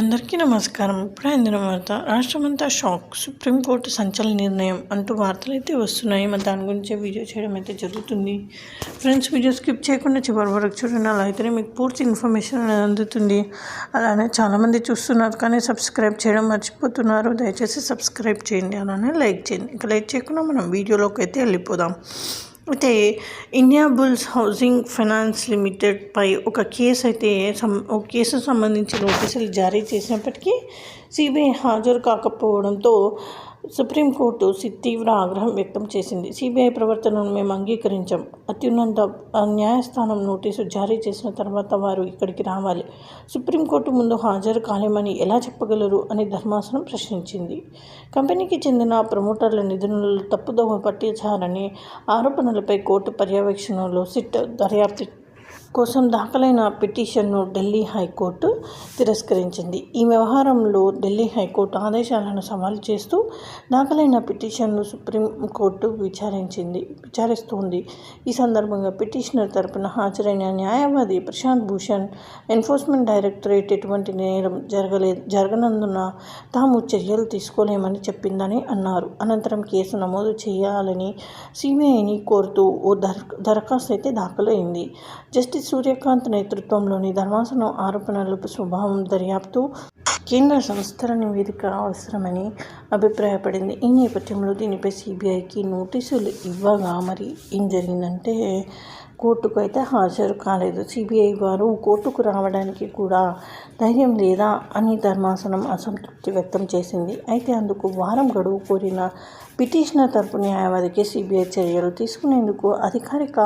అందరికీ నమస్కారం. ఇప్పుడే అందిన వార్త రాష్ట్రమంతా షాక్ సుప్రీంకోర్టు సంచలన నిర్ణయం అంటూ వార్తలు అయితే వస్తున్నాయి. మరి దాని గురించి వీడియో చేయడం అయితే జరుగుతుంది. ఫ్రెండ్స్ వీడియో స్కిప్ చేయకుండా చివరి వరకు చూడండి. అలా అయితేనే మీకు పూర్తి ఇన్ఫర్మేషన్ అనేది అందుతుంది. అలానే చాలామంది చూస్తున్నారు కానీ సబ్స్క్రైబ్ చేయడం మర్చిపోతున్నారు. దయచేసి సబ్స్క్రైబ్ చేయండి. అలానే లైక్ చేయండి. ఇక లైక్ చేయకుండా మనం వీడియోలోకి అయితే వెళ్ళిపోదాం. అయితే India Bulls Housing Finance Limited పై ఒక కేసు అయితే సం ఒక కేసు సంబంధించి నోటీసులు జారీ చేసినప్పటికీ సిబిఐ హాజరు కాకపోవడంతో సుప్రీంకోర్టు తీవ్ర ఆగ్రహం వ్యక్తం చేసింది. సిబిఐ ప్రవర్తనను మేము అంగీకరించాం. అత్యున్నత న్యాయస్థానం నోటీసు జారీ చేసిన తర్వాత వారు ఇక్కడికి రావాలి. సుప్రీంకోర్టు ముందు హాజరు కాలేమని ఎలా చెప్పగలరు అని ధర్మాసనం ప్రశ్నించింది. కంపెనీకి చెందిన ప్రమోటర్ల నిధులను తప్పుదోవ పట్టించారని ఆరోపణలపై కోర్టు పర్యవేక్షణలో సిట్ దర్యాప్తు కోసం దాఖలైన పిటిషన్ను ఢిల్లీ హైకోర్టు తిరస్కరించింది. ఈ వ్యవహారంలో ఢిల్లీ హైకోర్టు ఆదేశాలను సవాలు చేస్తూ దాఖలైన పిటిషన్ను సుప్రీంకోర్టు విచారించింది విచారిస్తోంది. ఈ సందర్భంగా పిటిషనర్ తరపున హాజరైన న్యాయవాది ప్రశాంత్ భూషణ్ ఎన్ఫోర్స్మెంట్ డైరెక్టరేట్ ఎటువంటి నేరం జరగలే జరగనందున తాము చర్యలు తీసుకోలేమని చెప్పిందని అన్నారు. అనంతరం కేసు నమోదు చేయాలని సిబిఐని కోరుతూ ఓ దరఖాస్తు అయితే దాఖలైంది. జస్టిస్ సూర్యకాంత్ నేతృత్వంలోని ధర్మాసనం ఆరోపణల స్వభావం దర్యాప్తు కేంద్ర సంస్థల నివేదిక అవసరమని అభిప్రాయపడింది. ఈ నేపథ్యంలో దీనిపై సిబిఐకి నోటీసులు ఇవ్వగా మరి ఏం జరిగిందంటే కోర్టుకు అయితే హాజరు కాలేదు. సిబిఐ వారు కోర్టుకు రావడానికి కూడా ధైర్యం లేదా అని ధర్మాసనం అసంతృప్తి వ్యక్తం చేసింది. అయితే అందుకు వారం గడువు కోరిన పిటిషనర్ తరపు న్యాయవాదికి సిబిఐ చర్యలు తీసుకునేందుకు అధికారిక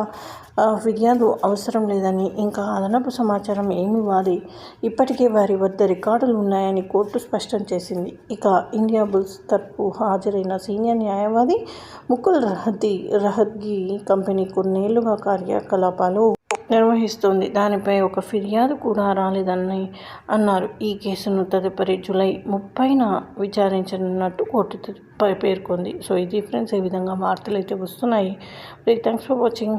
ఫిర్యాదు అవసరం లేదని ఇంకా అదనపు సమాచారం ఏమి ఇవ్వాలి ఇప్పటికే వారి వద్ద రికార్డులు ఉన్నాయని కోర్టు స్పష్టం చేసింది. ఇక ఇండియా బుల్స్ తరపు హాజరైన సీనియర్ న్యాయవాది ముకుల్ రహద్ది రహద్గి కంపెనీ కొన్నేళ్ళుగా కార్యకలాపాలు నిర్వహిస్తోంది. దానిపై ఒక ఫిర్యాదు కూడా రాలేదని అన్నారు. ఈ కేసును తదుపరి జూలై ముప్పైన విచారించనున్నట్టు కోర్టు పేర్కొంది. సో ఇది ఫ్రెండ్స్ ఈ విధంగా వార్తలు అయితే వస్తున్నాయి. Thanks for watching.